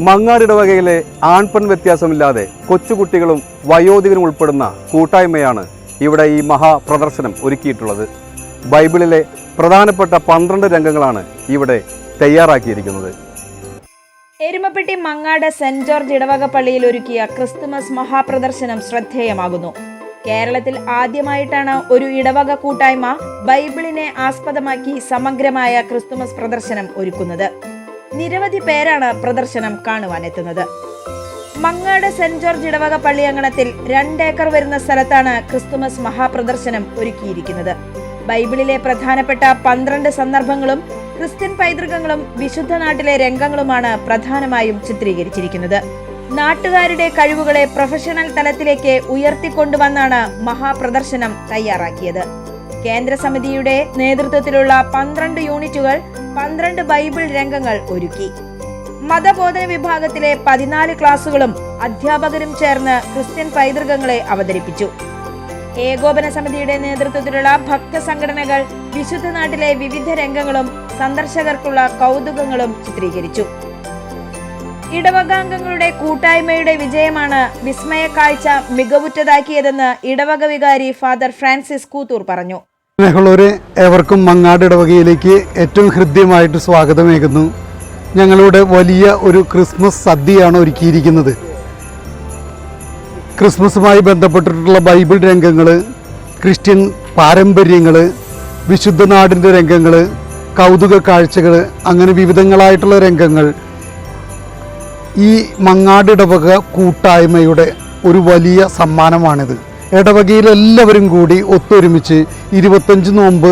മങ്ങാടിടവകയിലെ ആൺപെൺ വ്യത്യാസമില്ലാതെ കൊച്ചുകുട്ടികളും വയോധികനും ഉൾപ്പെടുന്ന കൂട്ടായ്മയാണ് ഇവിടെ ഈ മഹാപ്രദർശനം ഒരുക്കിയിട്ടുള്ളത്. ബൈബിളിലെ പ്രധാനപ്പെട്ട പന്ത്രണ്ട് രംഗങ്ങളാണ് ഇവിടെ തയ്യാറാക്കിയിരിക്കുന്നത്. എരുമപ്പെട്ടി മങ്ങാട് സെന്റ് ജോർജ് ഇടവക പള്ളിയിൽ ഒരുക്കിയ ക്രിസ്തുമസ് മഹാപ്രദർശനം ശ്രദ്ധേയമാകുന്നു. കേരളത്തിൽ ആദ്യമായിട്ടാണ് ഒരു ഇടവക കൂട്ടായ്മ ബൈബിളിനെ ആസ്പദമാക്കി സമഗ്രമായ ക്രിസ്തുമസ് പ്രദർശനം ഒരുക്കുന്നത്. നിരവധി പേരാണ് പ്രദർശനം കാണുവാനെത്തുന്നത്. മങ്ങാട് സെന്റ് ജോർജ് ഇടവക പള്ളി അങ്കണത്തിൽ രണ്ടേക്കർ വരുന്ന സ്ഥലത്താണ് ക്രിസ്തുമസ് മഹാപ്രദർശനം ഒരുക്കിയിരിക്കുന്നത്. ബൈബിളിലെ പ്രധാനപ്പെട്ട പന്ത്രണ്ട് സന്ദർഭങ്ങളും ക്രിസ്ത്യൻ പൈതൃകങ്ങളും വിശുദ്ധ നാട്ടിലെ രംഗങ്ങളുമാണ് പ്രധാനമായും ചിത്രീകരിച്ചിരിക്കുന്നത്. നാട്ടുകാരുടെ കഴിവുകളെ പ്രൊഫഷണൽ തലത്തിലേക്ക് ഉയർത്തിക്കൊണ്ടുവന്നാണ് മഹാപ്രദർശനം തയ്യാറാക്കിയത്. കേന്ദ്ര സമിതിയുടെ നേതൃത്വത്തിലുള്ള പന്ത്രണ്ട് യൂണിറ്റുകൾ പന്ത്രണ്ട് ബൈബിൾ രംഗങ്ങൾ ഒരുക്കി. മതബോധന വിഭാഗത്തിലെ പതിനാല് ക്ലാസുകളും അധ്യാപകരും ചേർന്ന് ക്രിസ്ത്യൻ പൈതൃകങ്ങളെ അവതരിപ്പിച്ചു. ഏകോപന സമിതിയുടെ നേതൃത്വത്തിലുള്ള ഭക്ത സംഘടനകൾ വിശുദ്ധ നാട്ടിലെ വിവിധ രംഗങ്ങളും സന്ദർശകർക്കുള്ള കൗതുകങ്ങളും ചിത്രീകരിച്ചു. ഇടവകാംഗങ്ങളുടെ കൂട്ടായ്മയുടെ വിജയമാണ് വിസ്മയ കാഴ്ച മികവുറ്റതാക്കിയതെന്ന് ഇടവക വികാരി ഫാദർ ഫ്രാൻസിസ് കൂത്തൂർ പറഞ്ഞു. സ്നേഹമുള്ളവരെ ഏവർക്കും മങ്ങാട് ഇടവകയിലേക്ക് ഏറ്റവും ഹൃദ്യമായിട്ട് സ്വാഗതമേകുന്നു. ഞങ്ങളുടെ വലിയ ഒരു ക്രിസ്മസ് സദ്യയാണ് ഒരുക്കിയിരിക്കുന്നത്. ക്രിസ്മസുമായി ബന്ധപ്പെട്ടിട്ടുള്ള ബൈബിൾ രംഗങ്ങൾ ക്രിസ്ത്യൻ പാരമ്പര്യങ്ങൾ വിശുദ്ധ നാടിന്റെ രംഗങ്ങൾ കൗതുക കാഴ്ചകൾ അങ്ങനെ വിവിധങ്ങളായിട്ടുള്ള രംഗങ്ങൾ ഈ മങ്ങാട് ഇടവക കൂട്ടായ്മയുടെ ഒരു വലിയ സമ്മാനമാണിത്. ഇടവകയിൽ എല്ലാവരും കൂടി ഒത്തൊരുമിച്ച് ഇരുപത്തഞ്ച് നോമ്പ്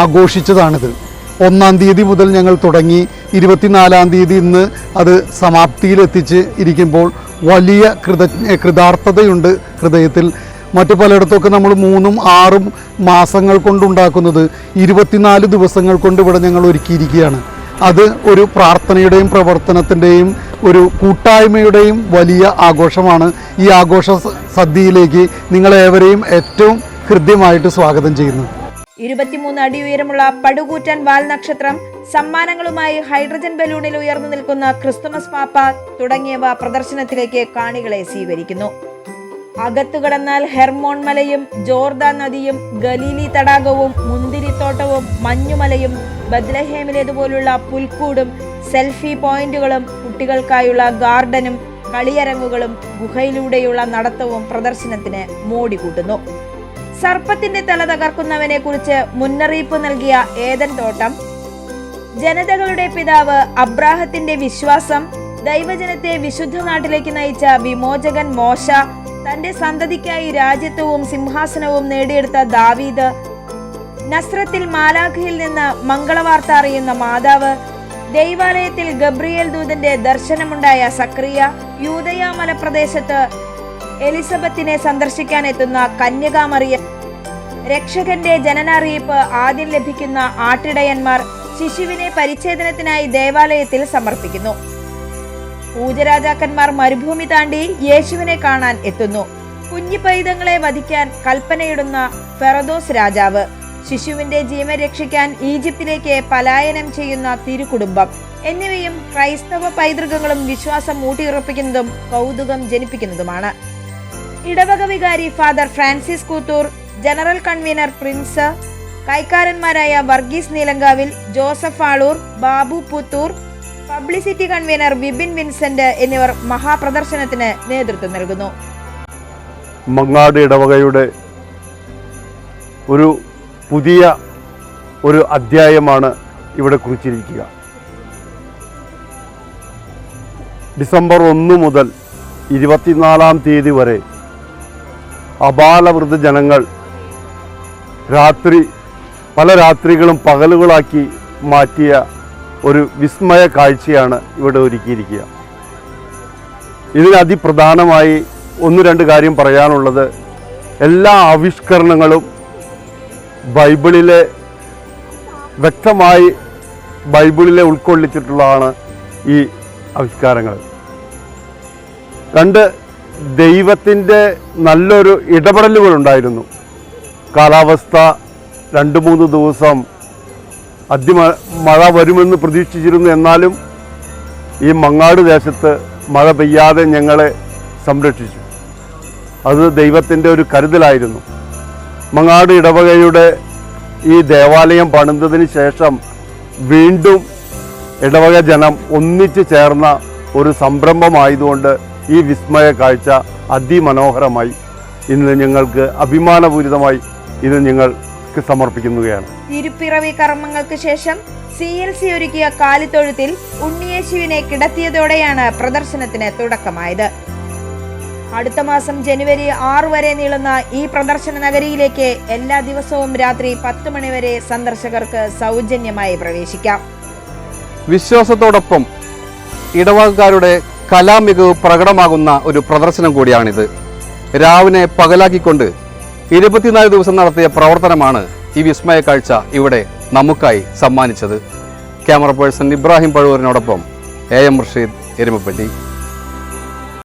ആഘോഷിച്ചതാണിത്. ഒന്നാം തീയതി മുതൽ ഞങ്ങൾ തുടങ്ങി ഇരുപത്തിനാലാം തീയതി ഇന്ന് അത് സമാപ്തിയിലെത്തിച്ച് ഇരിക്കുമ്പോൾ വലിയ കൃത കൃതാർത്ഥതയുണ്ട് ഹൃദയത്തിൽ. മറ്റു പലയിടത്തൊക്കെ നമ്മൾ മൂന്നും ആറും മാസങ്ങൾ കൊണ്ടുണ്ടാക്കുന്നത് ഇരുപത്തിനാല് ദിവസങ്ങൾ കൊണ്ട് ഇവിടെ ഞങ്ങൾ ഒരുക്കിയിരിക്കുകയാണ്. അത് ഒരു പ്രാർത്ഥനയുടെയും പ്രവർത്തനത്തിന്റെയും ഒരു കൂട്ടായ്മയുടെയും വലിയ ആഘോഷമാണ്. ഈ ആഘോഷ സദ്യയിലേക്ക് നിങ്ങളേവരെയും ഏറ്റവും ഹൃദ്യമായിട്ട് സ്വാഗതം ചെയ്യുന്നു. ഇരുപത്തിമൂന്ന് അടി ഉയരമുള്ള പടുകൂറ്റൻ വാൽ നക്ഷത്രം സമ്മാനങ്ങളുമായി ഹൈഡ്രജൻ ബലൂണിൽ ഉയർന്നു നിൽക്കുന്ന ക്രിസ്തുമസ് പാപ്പ തുടങ്ങിയവ പ്രദർശനത്തിലേക്ക് കാണികളെ സ്വീകരിക്കുന്നു. അകത്തു കടന്നാൽ ഹെർമോൺ മലയും ജോർദ നദിയും ഗലീലി തടാകവും മുന്തിരിത്തോട്ടവും മഞ്ഞുമലയും ബദ്ലഹേമിലേതുപോലുള്ള പുൽക്കൂടും സെൽഫി പോയിന്റുകളും കുട്ടികൾക്കായുള്ള ഗാർഡനും കളിയരങ്ങുകളും ഗുഹയിലൂടെയുള്ള നടത്തവും പ്രദർശനത്തിന് മോടി കൂട്ടുന്നു. സർപ്പത്തിന്റെ തല തകർക്കുന്നവനെ കുറിച്ച് മുന്നറിയിപ്പ് നൽകിയ ഏതൻ തോട്ടം ജനതകളുടെ പിതാവ് അബ്രാഹത്തിന്റെ വിശ്വാസം ദൈവജനത്തെ വിശുദ്ധ നാട്ടിലേക്ക് നയിച്ച വിമോചകൻ മോശ തന്റെ സന്തതിക്കായി രാജ്യത്വവും സിംഹാസനവും നേടിയെടുത്ത ദാവീദ് നസ്രത്തിൽ മാലാഖയിൽ നിന്ന് മംഗളവാർത്ത അറിയുന്ന മാതാവ് ദൈവാലയത്തിൽ ഗബ്രിയേൽ ദൂതന്റെ ദർശനമുണ്ടായ സക്രിയ യൂതയ മലപ്രദേശത്ത് എലിസബത്തിനെ സന്ദർശിക്കാൻ എത്തുന്ന കന്യകാമറിയ രക്ഷകന്റെ ജനനറിയിപ്പ് ആദ്യം ലഭിക്കുന്ന ആട്ടിടയന്മാർ ശിശുവിനെ പരിച്ഛേദനത്തിനായി ദേവാലയത്തിൽ സമർപ്പിക്കുന്നു. പൂജരാജാക്കന്മാർ മരുഭൂമി താണ്ടി യേശുവിനെ കാണാൻ എത്തുന്നു. കുഞ്ഞു പൈതങ്ങളെ വധിക്കാൻ കൽപ്പനയിടുന്ന ഫെറദോസ് രാജാവ് ശിശുവിന്റെ ജീവൻ രക്ഷിക്കാൻ ഈജിപ്തിലേക്ക് പലായനം ചെയ്യുന്ന തിരുകുടുംബം. എന്നിവയും ക്രൈസ്തവ പൈതൃകങ്ങളും വിശ്വാസം ഊട്ടിയുറപ്പിക്കുന്നതും കൗതുകം ജനിപ്പിക്കുന്നതുമാണ്. ഇടവക വികാരി father Francis Koothur general convener Prince കൈക്കാരന്മാരായ Varghese Neelankavil Joseph Aloor Babu Puthur publicity convener Vipin Vincent എന്നിവർ മഹാപ്രദർശനത്തിന് നേതൃത്വം നൽകുന്നു. മങ്ങാട് ഇടവകയുടെ ഒരു പുതിയ ഒരു അധ്യായമാണ് ഇവിടെ കുറിച്ചിരിക്കുക. ഡിസംബർ ഒന്ന് മുതൽ ഇരുപത്തിനാലാം തീയതി വരെ അപാലവൃദ്ധ ജനങ്ങൾ രാത്രി പല രാത്രികളും പകലുകളാക്കി മാറ്റിയ ഒരു വിസ്മയ കാഴ്ചയാണ് ഇവിടെ ഒരുക്കിയിരിക്കുക. ഇതിനതിപ്രധാനമായി ഒന്ന് രണ്ട് കാര്യം പറയാനുള്ളത്. എല്ലാ ആവിഷ്കരണങ്ങളും ബൈബിളിലെ വ്യക്തമായി ബൈബിളിലെ ഉൾക്കൊള്ളിച്ചിട്ടുള്ളതാണ് ഈ ആവിഷ്കാരങ്ങൾ. രണ്ട് ദൈവത്തിന്റെ നല്ലൊരു ഇടപെടലുകൾ ഉണ്ടായിരുന്നു കാലാവസ്ഥ രണ്ട് മൂന്ന് ദിവസം അതിമ മഴ വരുമെന്ന് പ്രതീക്ഷിച്ചിരുന്നു. എന്നാലും ഈ മങ്ങാട് ദേശത്ത് മഴ പെയ്യാതെ ഞങ്ങളെ സംരക്ഷിച്ചു. അത് ദൈവത്തിന്റെ ഒരു കരുതലായിരുന്നു. മങ്ങാട് ഇടവകയുടെ ഈ ദേവാലയം പണിതതിന് ശേഷം വീണ്ടും ഇടവക ജനം ഒന്നിച്ചു ചേർന്ന ഒരു സംരംഭമായതുകൊണ്ട് ഈ വിസ്മയ കാഴ്ച അതിമനോഹരമായി ഇന്ന് ഞങ്ങൾക്ക് അഭിമാനപൂരിതമായി ഇത് ഞങ്ങൾക്ക് സമർപ്പിക്കുന്നതാണ് തിരുപ്പിറവി കർമ്മങ്ങൾക്ക് ശേഷം സി എൽ സി ഒരുക്കിയ കാലിത്തൊഴുത്തിൽ ഉണ്ണിയേശുവിനെ കിടത്തിയതോടെയാണ് പ്രദർശനത്തിന് തുടക്കമായത്. അടുത്ത മാസം ജനുവരി ആറ് വരെ നീളുന്ന ഈ പ്രദർശന നഗരിയിലേക്ക് എല്ലാ ദിവസവും രാത്രി പത്ത് മണിവരെ സന്ദർശകർക്ക് സൗജന്യമായി പ്രവേശിക്കാം. വിശ്വാസത്തോടൊപ്പം ഇടവകക്കാരുടെ കലാമികവ് പ്രകടമാകുന്ന ഒരു പ്രദർശനം കൂടിയാണിത്. രാവിനെ പകലാക്കിക്കൊണ്ട് ഇരുപത്തിനാല് ദിവസം നടത്തിയ പ്രവർത്തനമാണ് ഈ വിസ്മയ കാഴ്ച ഇവിടെ നമുക്കായി സമ്മാനിച്ചത്. ക്യാമറ പേഴ്സൺ ഇബ്രാഹിം പഴുവൂരിനോടൊപ്പം എ എം റഷീദ് എരുമപ്പെട്ടി.